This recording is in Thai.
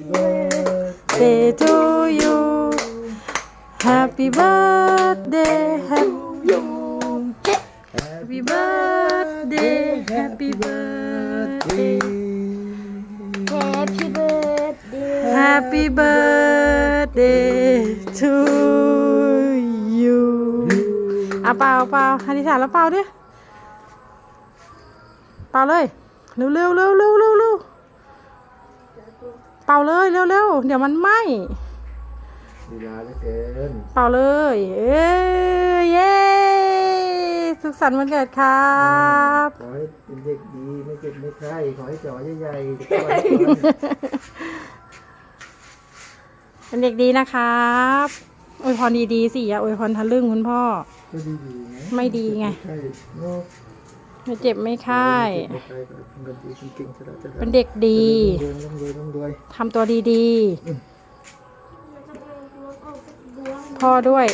birthday to you Happy birthday happy Happy birthday Happy birthday Happy birthday Happy birthday to you อะเป่าเป่าอธิษฐานแล้วเป่าดิเป่าเลย เร็วเร็วเร็วเร็วเร็ว เร็วเป่าเลยเร็วเร็วเดี๋ยวมันไหมดีลาเหลือเกินเป่าเลย เอ้ยเย้สุขสันต์วันเกิดครับขอให้เป็นเด็กดีไม่เจ็บไม่ไข้ขอให้จอใหญ่ๆทุกวันเป็นเด็กดีนะครับอวยพรดีๆสิอย่าอวยพรทะลึ่งคุณพ่อก็ดีๆไงไม่ดีไง ใช่โน ไม่เจ็บไม่ไข้ไม่ไข้ก็เป็นคนดีเก่งๆฉลาดฉลาดเป็นเด็กดีรวยร่ำรวยร่ำรวยทำตัวดีๆ พ่อด้วย